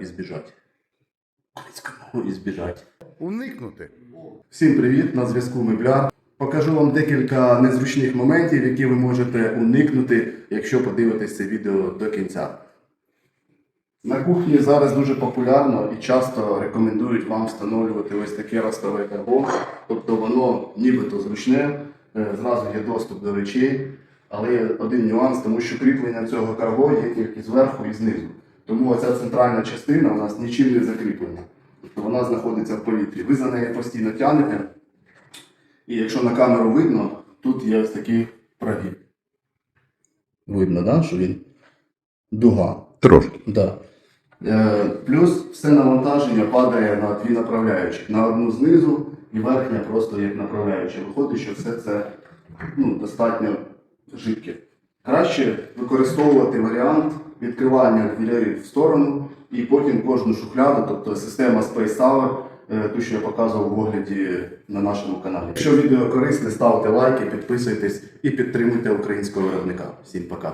і збіжать. Уникнути. Всім привіт! На зв'язку Мебляр. Покажу вам декілька незручних моментів, які ви можете уникнути, якщо подивитесь це відео до кінця. На кухні зараз дуже популярно і часто рекомендують вам встановлювати ось таке ростове карбо. Тобто воно нібито зручне, е, зразу є доступ до речей, але є один нюанс, тому що кріплення цього карго є тільки зверху і знизу. Тому оця центральна частина у нас нічим не закріплена. Тобто вона знаходиться в повітрі. Ви за неї постійно тягнете. І якщо на камеру видно, тут є ось такий прогиб. Видно, да, що він дуга. Трошки. Да. Е, плюс все навантаження падає на дві направляючі. На одну знизу і верхня просто як направляюча. Виходить, що все це ну, достатньо жидке. Краще використовувати варіант відкривання дверей в сторону і потім кожну шухляду, тобто система Space Tower, е, ту, що я показував в огляді на нашому каналі. Якщо відео корисне, ставте лайки, підписуйтесь і підтримуйте українського виробника. Всім пока!